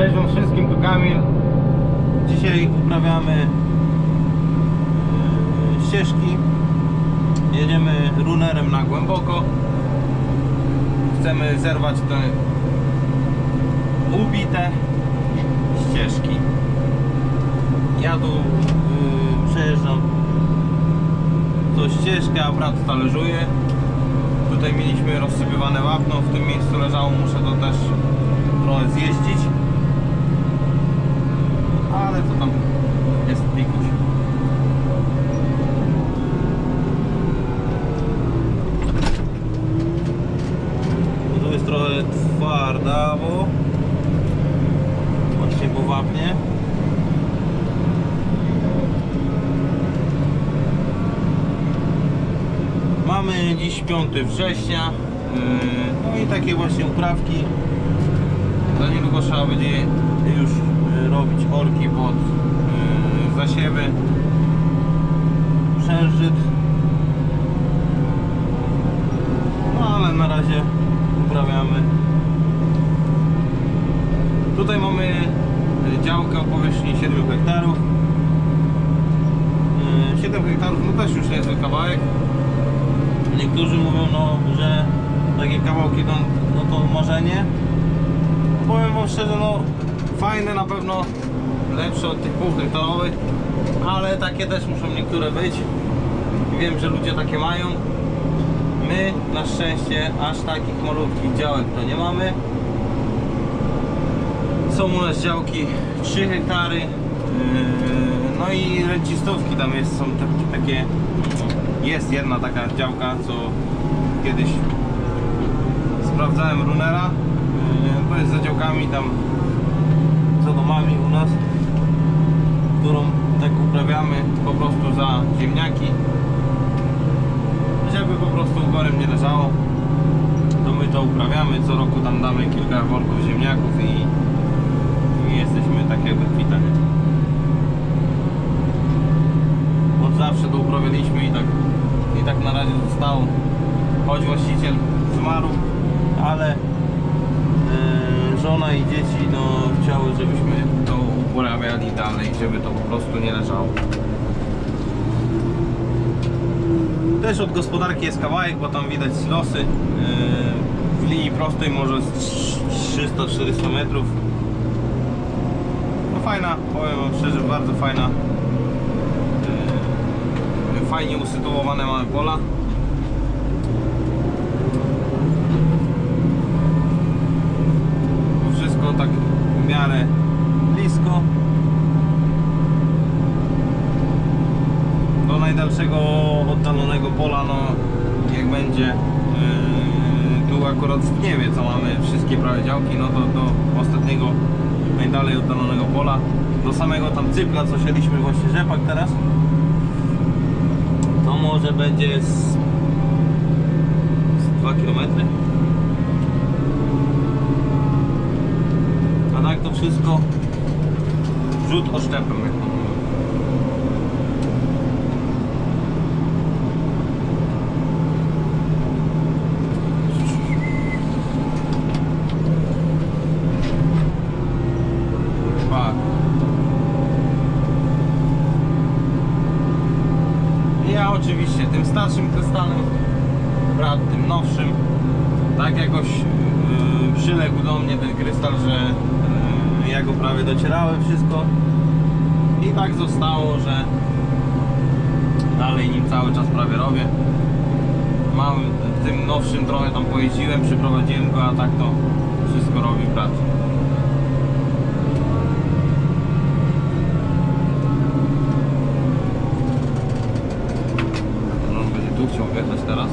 Cześć wam wszystkim, tu Kamil. Dzisiaj uprawiamy e, ścieżki. Jedziemy runerem na głęboko. Chcemy zerwać te ubite ścieżki. Ja tu y, przejeżdżam tą ścieżkę, a brat talerzuje. Tutaj mieliśmy rozsypywane wapno, w tym miejscu leżało, muszę to też trochę zjeździć. Ale to tam jest pikuś. Tu jest trochę twarda, bo właśnie po wapnie. Mamy dziś 5 września. Yy, No i takie właśnie uprawki. Za niedługo trzeba będzie już robić orki pod yy, zasiewy. Przężyt. No ale na razie uprawiamy. Tutaj mamy działkę o powierzchni 7 hektarów. Yy, 7 hektarów no też już niezły kawałek. Niektórzy mówią, no, że takie kawałki to, no to marzenie. Powiem wam szczerze, no fajne na pewno, lepsze od tych półhektarowych, ale takie też muszą niektóre być. Wiem, że ludzie takie mają. My na szczęście aż takich malutkich działek to nie mamy. Są u nas działki 3 hektary. yy, No i rencistówki tam jest, są takie jest jedna taka działka, co kiedyś sprawdzałem runera. Yy, To jest za działkami tam za domami u nas, którą tak uprawiamy po prostu za ziemniaki. Żeby po prostu uborem nie leżało, to my to uprawiamy. Co roku tam damy kilka worków ziemniaków i, i jesteśmy tak jakby kwitani. Od zawsze to uprawialiśmy i tak, i tak na razie zostało. Choć właściciel zmarł, ale żona i dzieci no, chciały, żebyśmy to uprawiali dalej, żeby to po prostu nie leżało. Też od gospodarki jest kawałek, bo tam widać silosy. Yy, w linii prostej może z 300-400 metrów. No fajna, powiem wam szczerze, bardzo fajna Yy, fajnie usytuowane mamy pola. Wszystko tak w miarę blisko. Do najdalszego oddalonego pola, no jak będzie yy, tu akurat w Gniewie, co mamy wszystkie prawie działki, no to do ostatniego najdalej oddalonego pola do samego tam cypla, co siedliśmy właśnie rzepak teraz to może będzie z, z 2 km. A tak to wszystko rzut oszczepem. jak to mówią. Tak. Oczywiście tym starszym krystalem, brat tym nowszym. Tak jakoś yy, przyległ do mnie ten krystal, że yy, ja go prawie docierałem wszystko. I tak zostało, że dalej nim cały czas prawie robię. Mam tym nowszym trochę tam pojeździłem, przyprowadziłem go, a tak to wszystko robi brat. No, on będzie tu chciał wjechać teraz.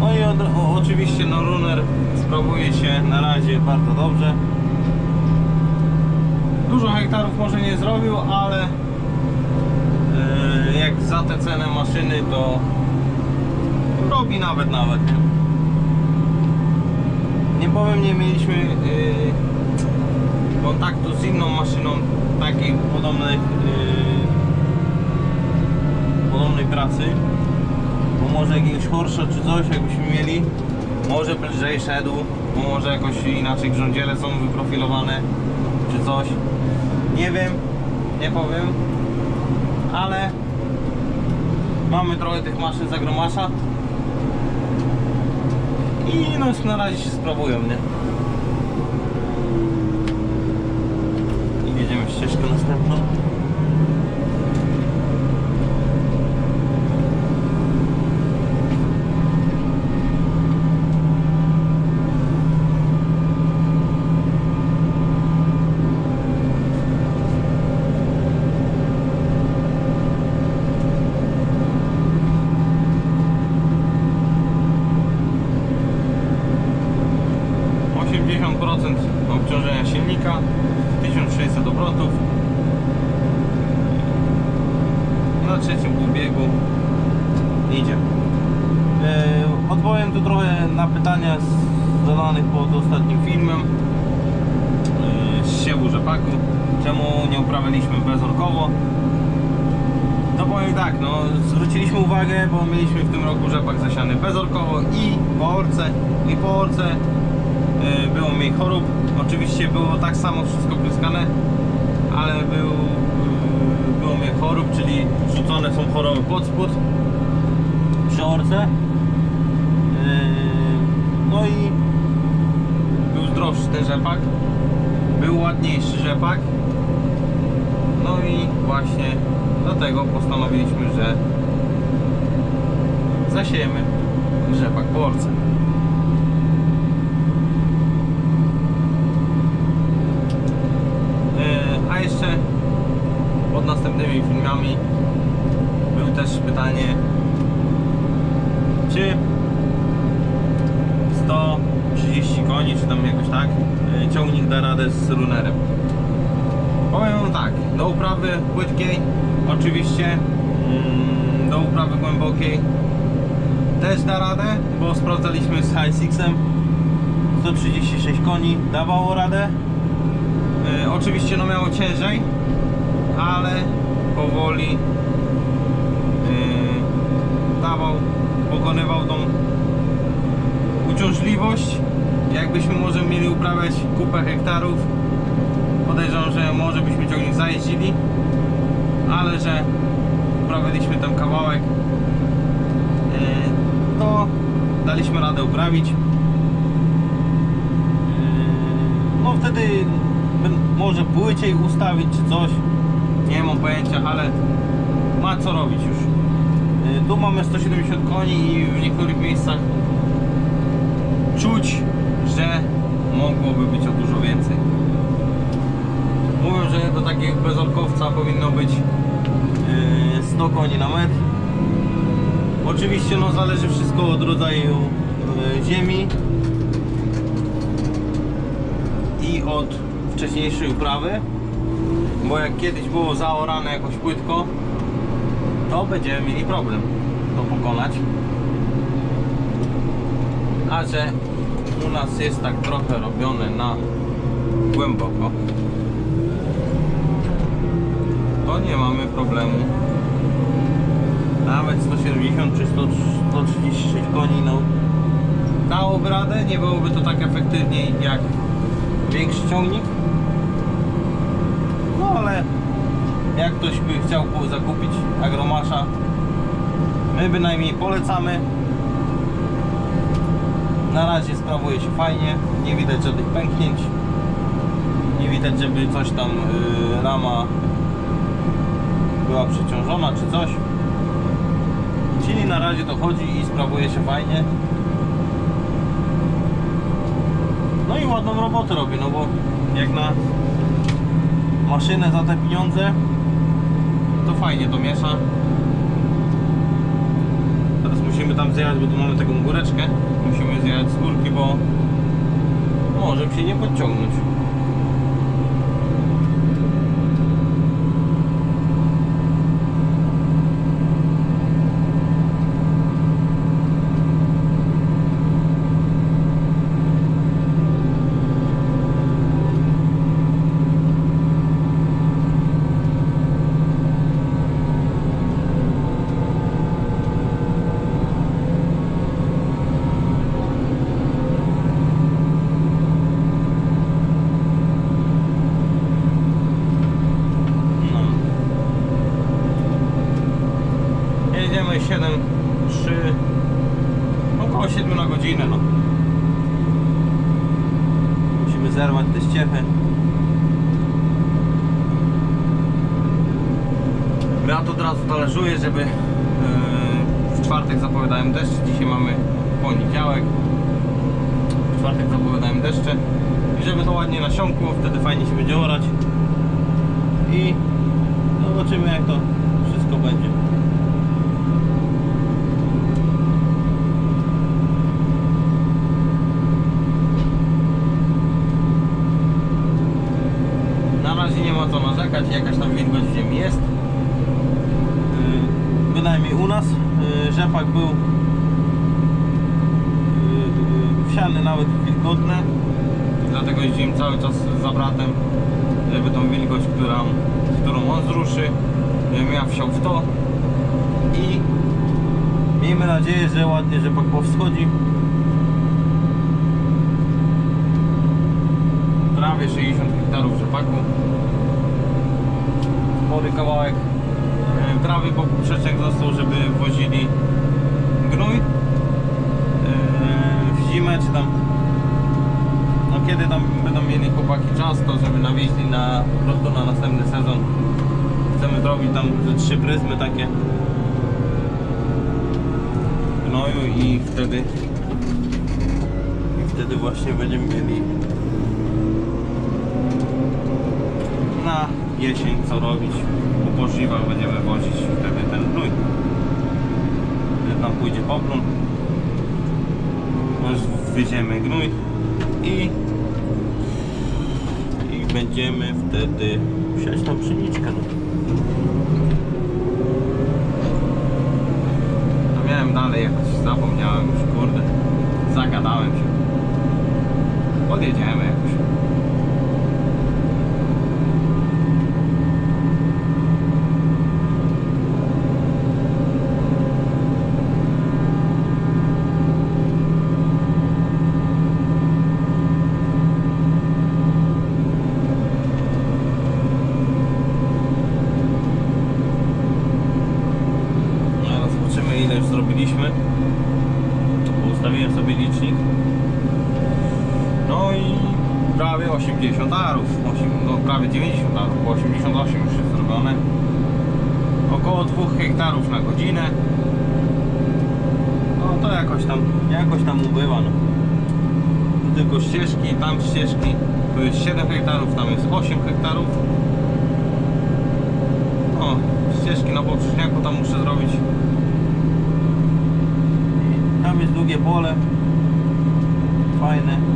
No i od, o, oczywiście no runner sprawuje się na razie bardzo dobrze. Dużo hektarów może nie zrobił, ale yy, jak za tę cenę maszyny to robi nawet nawet. Nie, powiem, nie mieliśmy yy, kontaktu z inną maszyną takiej podobnej yy, podobnej pracy bo może jakiegoś Porsche czy coś jakbyśmy mieli może by szedł bo może jakoś inaczej grządziele są wyprofilowane czy coś nie wiem, nie powiem ale mamy trochę tych maszyn z agromasza i no na razie się sprawują, nie? I jedziemy w ścieżkę następną. Obciążenia silnika, 1600 obrotów. Na trzecim półbiegu idzie. E, Odpowiem tu trochę na pytania zadanych pod ostatnim filmem e, z siewu rzepaku. Czemu nie uprawialiśmy bezorkowo? To powiem tak, no zwróciliśmy uwagę, bo mieliśmy w tym roku rzepak zasiany bezorkowo i po orce, i po orce było mniej chorób. Oczywiście było tak samo wszystko pryskane, ale był, e, było mniej chorób, czyli rzucone są choroby pod spód przy orce. E, No i był zdrowszy ten rzepak, był ładniejszy rzepak. No i właśnie dlatego postanowiliśmy, że zasiejemy rzepak po orce. E, A jeszcze pod filmami był też pytanie, czy 130 koni, czy tam jakoś tak, e, ciągnik da radę z runerem. Powiem tak, do uprawy płytkiej oczywiście, mm, do uprawy głębokiej też da radę, bo sprawdzaliśmy z High-Sixem 136 koni dawało radę. E, oczywiście no miało ciężej, ale powoli e, dawał, pokonywał tą uciążliwość. Jakbyśmy może mieli uprawiać kupę hektarów, podejrzewam, że może byśmy ciągnik zajeździli, ale że uprawiliśmy tam kawałek, e, to daliśmy radę uprawić. E, No wtedy może płyciej ustawić czy coś, nie mam pojęcia, ale ma co robić już. E, Tu mamy 170 koni i w niektórych miejscach czuć, że mogłoby być o dużo więcej. Mówią, że do takiego bezorkowca powinno być yy, 100 koni na metr. Oczywiście no, zależy wszystko od rodzaju yy, ziemi i od wcześniejszej uprawy. Bo jak kiedyś było zaorane jakoś płytko, to będziemy mieli problem to pokonać. A że u nas jest tak trochę robione na głęboko, to nie mamy problemu. Nawet 170 czy 100, 136 koni, no dałoby radę, nie byłoby to tak efektywniej jak większy ciągnik. Ale jak ktoś by chciał ku- zakupić agromasza, my bynajmniej polecamy. Na razie sprawuje się fajnie, nie widać żadnych pęknięć, nie widać, żeby coś tam yy, rama była przeciążona czy coś. Czyli na razie to chodzi i sprawuje się fajnie. No i ładną robotę robi, no bo jak na maszynę za te pieniądze, to fajnie to miesza. Teraz musimy tam zjechać, bo tu mamy taką góreczkę. Musimy zjechać z górki, bo może się nie podciągnąć. 7, 3, około 7 na godzinę. No. Musimy zerwać te ściechy. Brat od razu talerzuje, żeby yy, w czwartek zapowiadałem deszcz. Dzisiaj mamy poniedziałek. W czwartek zapowiadałem deszcze. I żeby to ładnie nasiąkło, wtedy fajnie się będzie orać. I zobaczymy jak to wszystko będzie. Na razie narzekać, jakaś tam wilgoć w ziemi jest. Yy, Bynajmniej u nas yy, rzepak był yy, wsiany nawet wilgotne. Dlatego jeździłem cały czas za bratem, żeby tą wilgoć, którą, którą on zruszy, żebym ja wsiał w to. I miejmy nadzieję, że ładnie rzepak powschodzi. Prawie 60 hektarów rzepaku. Spory kawałek e, trawy poprzeczek został, żeby wozili gnój e, w zimę, czy tam. No kiedy tam będą mieli chłopaki czas, to żeby nawieźli na po na następny sezon. Chcemy zrobić tam trzy pryzmy takie. Gnoju i wtedy. I wtedy właśnie będziemy mieli na jesień co robić. Po pożywach będziemy wozić wtedy ten gnój. Wtedy nam pójdzie poplon. Już wywieziemy gnój i i będziemy wtedy siać tą pszeniczkę. To miałem dalej jakoś zapomniałem już, kurde. Zagadałem się. Podjedziemy jakoś. No, zobaczymy ile już zrobiliśmy. Ustawiłem sobie licznik. No i prawie 80 arów. 8, no prawie 90 arów, bo 88 już jest zrobione. Około 2 hektarów na godzinę. No to jakoś tam, jakoś tam ubywa. No. Tylko ścieżki, tam ścieżki. Tu jest 7 hektarów, tam jest 8 hektarów. O, ścieżki na poprzeczniaku tam muszę zrobić. Tam jest długie pole. Fajne.